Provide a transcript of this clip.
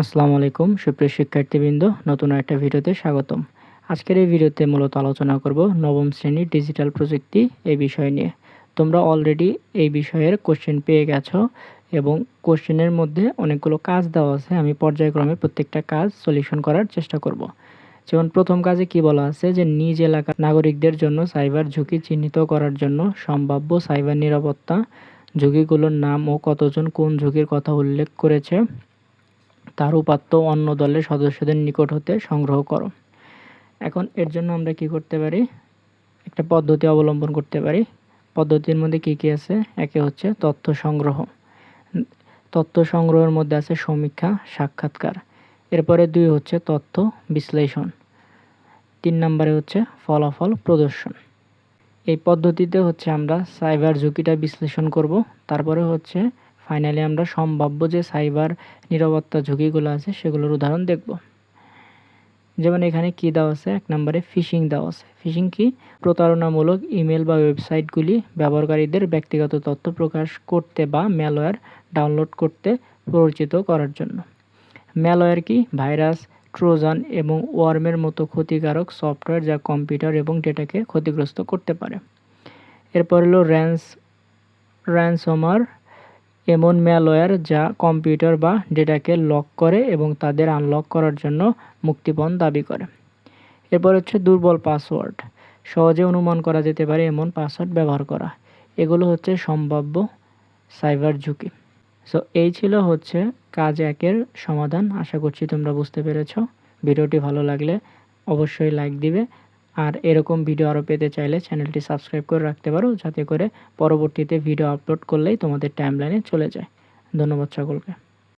আসসালামু আলাইকুম, সুপ্রিয় শিক্ষার্থীবৃন্দ, নতুন একটা ভিডিওতে স্বাগতম। আজকের এই ভিডিওতে মূলত আলোচনা করব নবম শ্রেণির ডিজিটাল প্রযুক্তি এই বিষয় নিয়ে। তোমরা অলরেডি এই বিষয়ের কোশ্চেন পেয়ে গেছো এবং কোশ্চেনের মধ্যে অনেকগুলো কাজ দেওয়া আছে। আমি পর্যায়ক্রমে প্রত্যেকটা কাজ সলিউশন করার চেষ্টা করব। যেমন প্রথম কাজে কি বলা আছে যে, নিজ এলাকার নাগরিকদের জন্য সাইবার ঝুঁকি চিহ্নিত করার জন্য সম্ভাব্য সাইবার নিরাপত্তা ঝুঁকিগুলোর নাম ও কতজন কোন ঝুঁকির কথা উল্লেখ করেছে তার উপাত্ত অন্য দলের সদস্যদের নিকট হতে সংগ্রহ করো। এখন এর জন্য আমরা কি করতে পারি? একটা পদ্ধতি অবলম্বন করতে পারি। পদ্ধতির মধ্যে কি কি আছে? একে হচ্ছে তথ্য সংগ্রহ। তথ্য সংগ্রহের মধ্যে আছে সমীক্ষা, সাক্ষাৎকার। এরপরে দুই হচ্ছে তথ্য বিশ্লেষণ। তিন নম্বরে হচ্ছে ফলাফল প্রদর্শন। এই পদ্ধতিতে হচ্ছে আমরা সাইবার ঝুঁকিটা বিশ্লেষণ করব। তারপরে হচ্ছে ফাইনালি আমরা সম্ভাব্য যে সাইবার নিরাপত্তা ঝুঁকিগুলো আছে, সেগুলোর উদাহরণ দেখব। যেমন এখানে কি দেওয়া আছে? এক নম্বরে ফিশিং দেওয়া আছে। ফিশিং কি? প্রতারণামূলক ইমেল বা ওয়েবসাইটগুলি ব্যবহারকারীদের ব্যক্তিগত তথ্য প্রকাশ করতে বা ম্যালওয়্যার ডাউনলোড করতে পরিচিত করার জন্য। ম্যালওয়্যার কি? ভাইরাস, ট্রোজান এবং ওয়ার্মের মতো ক্ষতিকারক সফটওয়্যার যা কম্পিউটার এবং ডেটাকে ক্ষতিগ্রস্ত করতে পারে। এরপর হলো র্যান্স র্যান্সমার এমন ম্যালওয়্যার যা কম্পিউটার বা ডেটাকে লক করে এবং তাদের আনলক করার জন্য মুক্তিপণ দাবি করে। এরপর হচ্ছে দুর্বল পাসওয়ার্ড। সহজে অনুমান করা যেতে পারে এমন পাসওয়ার্ড ব্যবহার করা। এগুলো হচ্ছে সম্ভাব্য সাইবার ঝুঁকি। সো এই ছিল হচ্ছে কাজ একের সমাধান। আশা করছি তোমরা বুঝতে পেরেছ। ভিডিওটি ভালো লাগলে অবশ্যই লাইক দিবে। আর এরকম ভিডিও আরও পেতে চাইলে চ্যানেলটি সাবস্ক্রাইব করে রাখতে পারো, যাতে করে পরবর্তীতে ভিডিও আপলোড করলেই তোমাদের টাইমলাইনে চলে যায়। ধন্যবাদ সকলকে।